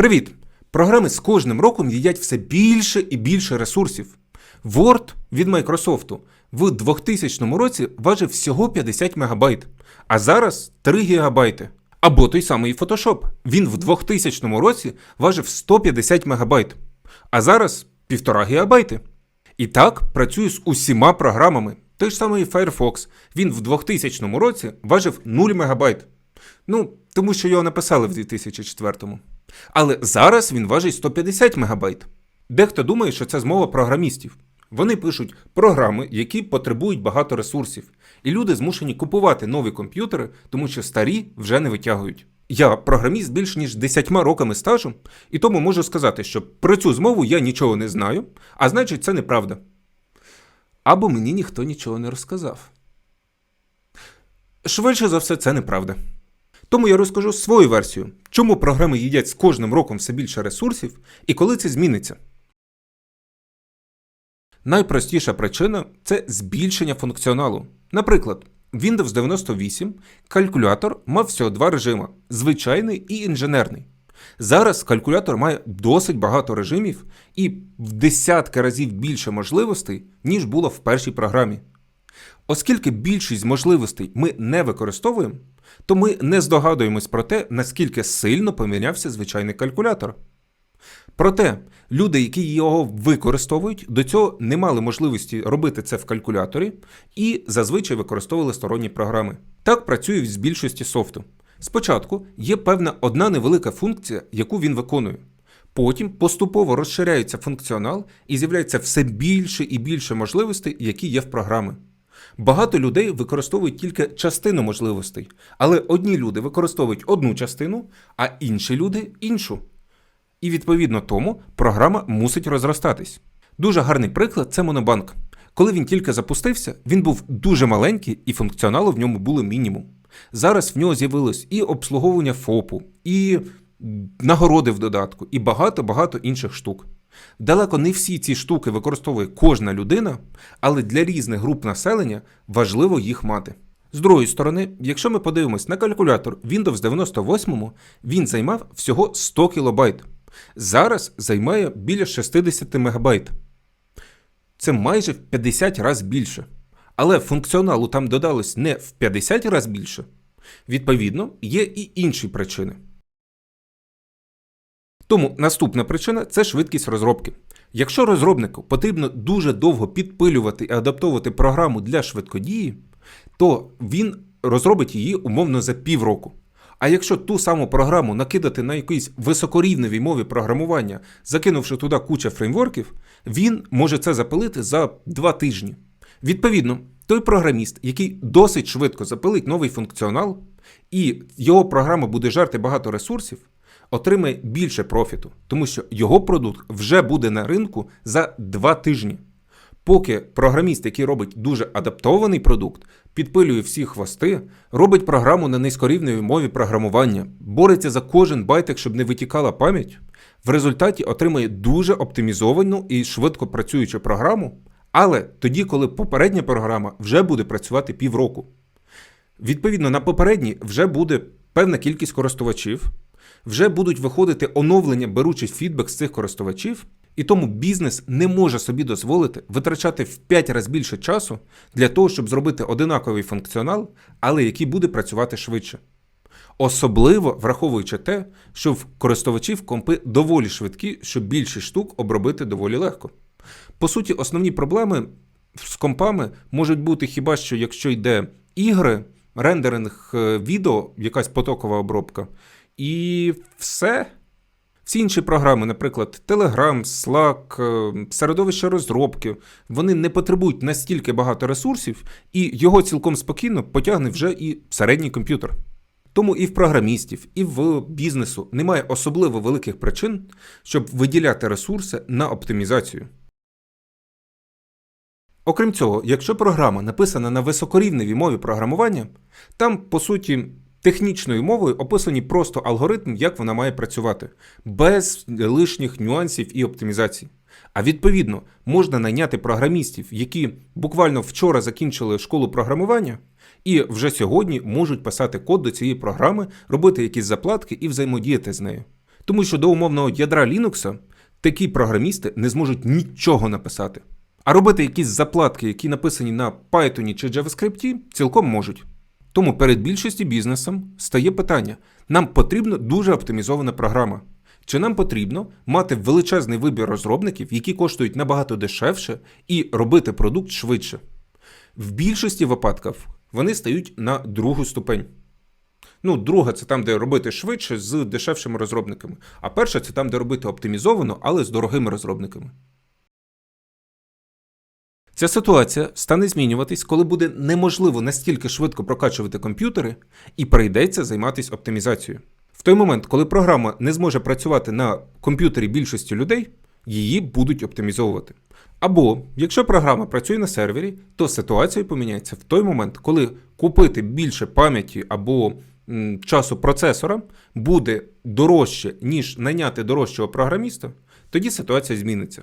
Привіт! Програми з кожним роком їдять все більше і більше ресурсів. Word від Microsoft в 2000 році важив всього 50 МБ, а зараз 3 ГБ. Або той самий Photoshop. Він в 2000 році важив 150 МБ, а зараз 1,5 ГБ. І так працюю з усіма програмами. Той ж самий Firefox. Він в 2000 році важив 0 МБ. Ну, тому що його написали в 2004-му. Але зараз він важить 150 МБ. Дехто думає, що це змова програмістів. Вони пишуть програми, які потребують багато ресурсів, і люди змушені купувати нові комп'ютери, тому що старі вже не витягують. Я програміст більш ніж 10 роками стажу, і тому можу сказати, що про цю змову я нічого не знаю, а значить, це неправда. Або мені ніхто нічого не розказав. Швидше за все, це неправда. Тому я розкажу свою версію, чому програми їдять з кожним роком все більше ресурсів і коли це зміниться. Найпростіша причина це збільшення функціоналу. Наприклад, Windows 98 калькулятор мав всього два режими звичайний і інженерний. Зараз калькулятор має досить багато режимів і в десятки разів більше можливостей, ніж було в першій програмі. Оскільки більшість можливостей ми не використовуємо, то ми не здогадуємось про те, наскільки сильно помінявся звичайний калькулятор. Проте люди, які його використовують, до цього не мали можливості робити це в калькуляторі і зазвичай використовували сторонні програми. Так працюють з більшості софту. Спочатку є певна одна невелика функція, яку він виконує. Потім поступово розширяється функціонал і з'являється все більше і більше можливостей, які є в програми. Багато людей використовують тільки частину можливостей, але одні люди використовують одну частину, а інші люди іншу. І відповідно тому програма мусить розростатись. Дуже гарний приклад це Монобанк. Коли він тільки запустився, він був дуже маленький і функціоналу в ньому було мінімум. Зараз в нього з'явилось і обслуговування ФОПу, і нагороди в додатку, і багато-багато інших штук. Далеко не всі ці штуки використовує кожна людина, але для різних груп населення важливо їх мати. З другої сторони, якщо ми подивимось на калькулятор Windows 98, він займав всього 100 кБ. Зараз займає біля 60 МБ. Це майже в 50 разів більше. Але функціоналу там додалось не в 50 разів більше. Відповідно, є і інші причини. Тому наступна причина це швидкість розробки. Якщо розробнику потрібно дуже довго підпилювати і адаптовувати програму для швидкодії, то він розробить її умовно за півроку. А якщо ту саму програму накидати на якійсь високорівневій мові програмування, закинувши туди кучу фреймворків, він може це запилити за два тижні. Відповідно, той програміст, який досить швидко запилить новий функціонал, і його програма буде жерти багато ресурсів, отримає більше профіту, тому що його продукт вже буде на ринку за два тижні. Поки програміст, який робить дуже адаптований продукт, підпилює всі хвости, робить програму на низькорівневій мові програмування, бореться за кожен байтик, щоб не витікала пам'ять, в результаті отримає дуже оптимізовану і швидко працюючу програму, але тоді, коли попередня програма вже буде працювати півроку. Відповідно, на попередній вже буде певна кількість користувачів, вже будуть виходити оновлення, беручи фідбек з цих користувачів, і тому бізнес не може собі дозволити витрачати в 5 разів більше часу для того, щоб зробити одинаковий функціонал, але який буде працювати швидше. Особливо враховуючи те, що в користувачів компи доволі швидкі, щоб більшість штук обробити доволі легко. По суті, основні проблеми з компами можуть бути хіба що якщо йде ігри, рендеринг е, відео, якась потокова обробка, і все. Всі інші програми, наприклад, Telegram, Slack, е, середовище розробки, вони не потребують настільки багато ресурсів, і його цілком спокійно потягне вже і середній комп'ютер. Тому і в програмістів, і в бізнесу немає особливо великих причин, щоб виділяти ресурси на оптимізацію. Окрім цього, якщо програма написана на високорівневій мові програмування, там, по суті, технічною мовою описані просто алгоритм, як вона має працювати, без лишніх нюансів і оптимізацій. А відповідно, можна найняти програмістів, які буквально вчора закінчили школу програмування, і вже сьогодні можуть писати код до цієї програми, робити якісь заплатки і взаємодіяти з нею. Тому що до умовного ядра Linux такі програмісти не зможуть нічого написати. А робити якісь заплатки, які написані на Python чи JavaScript, цілком можуть. Тому перед більшістю бізнесом стає питання: нам потрібна дуже оптимізована програма. Чи нам потрібно мати величезний вибір розробників, які коштують набагато дешевше, і робити продукт швидше? В більшості випадків вони стають на другу ступень. Ну, друга це там, де робити швидше з дешевшими розробниками. А перша це там, де робити оптимізовано, але з дорогими розробниками. Ця ситуація стане змінюватись, коли буде неможливо настільки швидко прокачувати комп'ютери і прийдеться займатися оптимізацією. В той момент, коли програма не зможе працювати на комп'ютері більшості людей, її будуть оптимізовувати. Або якщо програма працює на сервері, то ситуація поміняється в той момент, коли купити більше пам'яті або м, часу процесора буде дорожче, ніж найняти дорожчого програміста, тоді ситуація зміниться.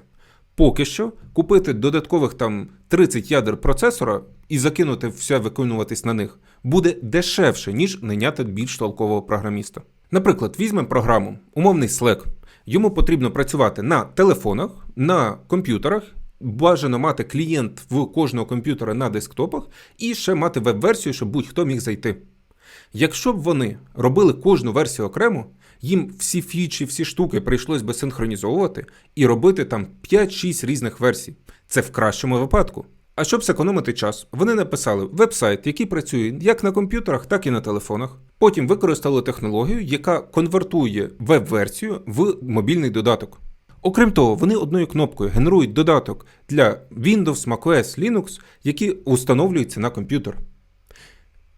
Поки що купити додаткових там 30 ядер процесора і закинути все виконуватись на них буде дешевше, ніж найняти більш толкового програміста. Наприклад, візьмемо програму, умовний Slack. Йому потрібно працювати на телефонах, на комп'ютерах. Бажано мати клієнт в кожного комп'ютера на десктопах і ще мати веб-версію, щоб будь-хто міг зайти. Якщо б вони робили кожну версію окремо, їм всі фічі, всі штуки прийшлось би синхронізовувати і робити там 5-6 різних версій. Це в кращому випадку. А щоб зекономити час, вони написали веб-сайт, який працює як на комп'ютерах, так і на телефонах. Потім використали технологію, яка конвертує веб-версію в мобільний додаток. Окрім того, вони одною кнопкою генерують додаток для Windows, macOS, Linux, які установлюються на комп'ютер.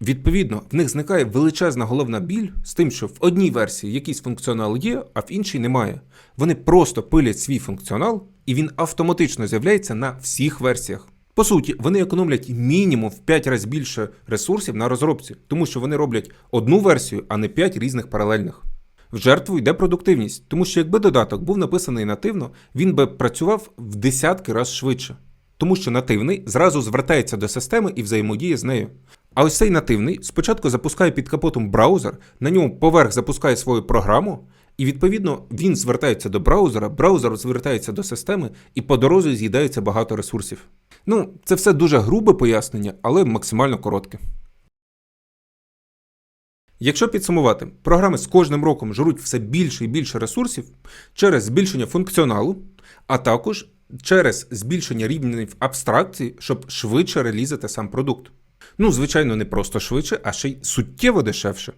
Відповідно, в них зникає величезна головна біль з тим, що в одній версії якийсь функціонал є, а в іншій немає. Вони просто пилять свій функціонал, і він автоматично з'являється на всіх версіях. По суті, вони економлять мінімум в 5 разів більше ресурсів на розробці, тому що вони роблять одну версію, а не 5 різних паралельних. В жертву йде продуктивність, тому що якби додаток був написаний нативно, він би працював в десятки разів швидше. Тому що нативний зразу звертається до системи і взаємодіє з нею. А ось цей нативний спочатку запускає під капотом браузер, на ньому поверх запускає свою програму, і відповідно він звертається до браузера, браузер звертається до системи, і по дорозі з'їдається багато ресурсів. Ну, це все дуже грубе пояснення, але максимально коротке. Якщо підсумувати, програми з кожним роком жруть все більше і більше ресурсів через збільшення функціоналу, а також через збільшення рівнів абстракції, щоб швидше релізати сам продукт. Ну, звичайно, не просто швидше, а ще й суттєво дешевше.